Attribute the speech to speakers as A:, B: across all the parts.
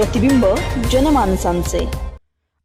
A: प्रतिबिंब जनमानसांचे.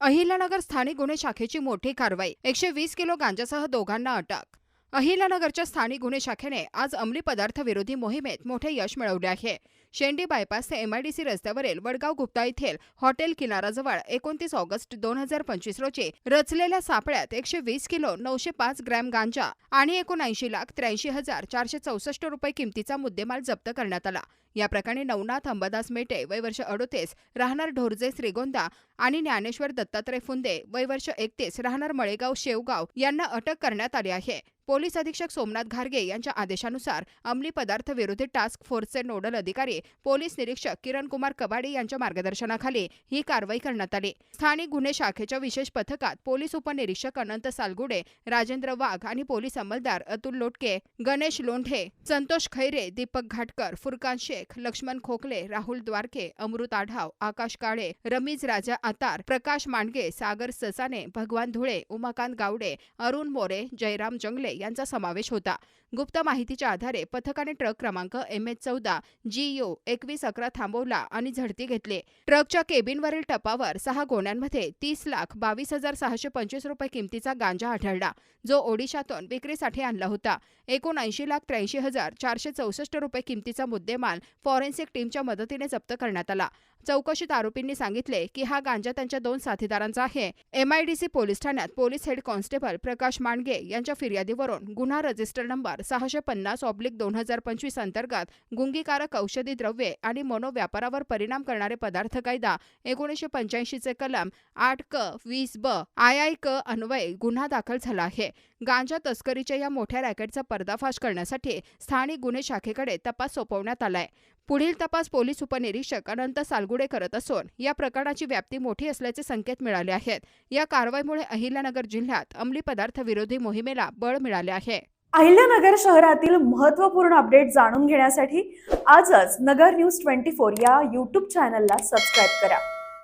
B: अहिल्यानगर स्थानिक गुन्हे शाखेची मोठी कारवाई. एकशे वीस किलो गांजासह दोघांना अटक अहिल्यानगरच्या स्थानिक गुन्हे शाखेने आज अंमली पदार्थ विरोधी मोहिमेत मोठे यश मिळवले आहे. शेंडी बायपास ते एमआयडीसी रस्त्यावरील वडगाव गुप्ता येथील हॉटेल किनाराजवळ एकोणतीस ऑगस्ट दोन हजार पंचवीस रोजी रचलेल्या सापळ्यात एकशे वीस किलो नऊशे पाच ग्रॅम गांजा आणि एकोणऐंशी लाख त्र्याऐंशी हजार चारशे चौसष्ट रुपये किमतीचा मुद्देमाल जप्त करण्यात आला. या प्रकरणी नवनाथ अंबादास मेटे वय वर्ष अडोतीस राहणार ढोरजे श्रीगोंदा आणि ज्ञानेश्वर दत्तात्रय फुंदे वय वर्ष एकतीस राहणार मळेगाव शेवगाव यांना अटक करण्यात आली आहे. पोलीस अधीक्षक सोमनाथ घारगे यांच्या आदेशानुसार अंमली पदार्थ विरोधी टास्क फोर्सचे नोडल अधिकारी पोलीस निरीक्षक किरण कुमार कबाडे यांच्या मार्गदर्शनाखाली ही कारवाई करण्यात आली. स्थानिक गुन्हे शाखेच्या विशेष पथकात पोलीस उपनिरीक्षक अनंत सालगुडे राजेंद्र वाघ आणि पोलीस अंमलदार अतुल लोटके गणेश लोंढे संतोष खैरे दीपक घाटकर फुरकान शेख लक्ष्मण खोकले राहुल द्वारके अमृत आढाव आकाश काळे रमीज राजा आतार प्रकाश मांडगे सागर ससाने भगवान धुळे उमाकांत गावडे अरुण मोरे जयराम जंगले यांचा समावेश होता. गुप्त माहितीच्या आधारे पथकाने ट्रक क्रमांक एम एच चौदा जी यू एकवीस अकरा थांबवला आणि झडती घेतली. ट्रकच्या केबिनवरील टपावर सहा गोण्यांमध्ये तीस लाख बावीस हजार सहाशे पंचवीस रुपये किमतीचा गांजा आढळला जो ओडिशातून विक्रीसाठी आणला होता. एकूण ऐंशी लाख त्र्याऐंशी हजार चारशे चौसष्ट रुपये किमतीचा मुद्देमाल फॉरेन्सिक टीमच्या मदतीने जप्त करण्यात आला. चौकशीत आरोपींनी सांगितले की हा गांजा त्यांच्या दोन साथीदारांचा आहे. एमआयडीसी पोलीस ठाण्यात police head constable Prakash Mandge यांच्या फिर्यादीवर फिर्यादीवरून गुन्हा रजिस्टर नंबर सहाशे पन्नास ऑब्लिक दोन हजार पंचवीस अंतर्गत गुंगीकारक औषधी द्रव्ये आणि मनोव्यापारावर परिणाम करणारे पदार्थ कायदा एकोणीसशे पंच्याऐंशीचे कलम आठ क वीस ब आय आय क अन्वये गुन्हा दाखल झाला आहे. गांजा तस्करीच्या या मोठ्या रॅकेटचा पर्दाफाश करण्यासाठी स्थानिक गुन्हे शाखेकडे तपास सोपवण्यात आलाय. पुढील तपास पोलीस उपनिरीक्षक अनंत सालगुडे करत असून या प्रकरणाची व्याप्ती मोठी असल्याचे संकेत मिळाले आहेत. या कारवाईमुळे अहिल्यानगर जिल्ह्यात अंमली पदार्थ विरोधी मोहिमेला बळ मिळाले आहे.
C: अहिल्यानगर शहरातील महत्त्वपूर्ण अपडेट जाणून घेण्यासाठी आजच नगर न्यूज ट्वेंटी फोर या यूट्यूब चॅनलला सबस्क्राईब करा.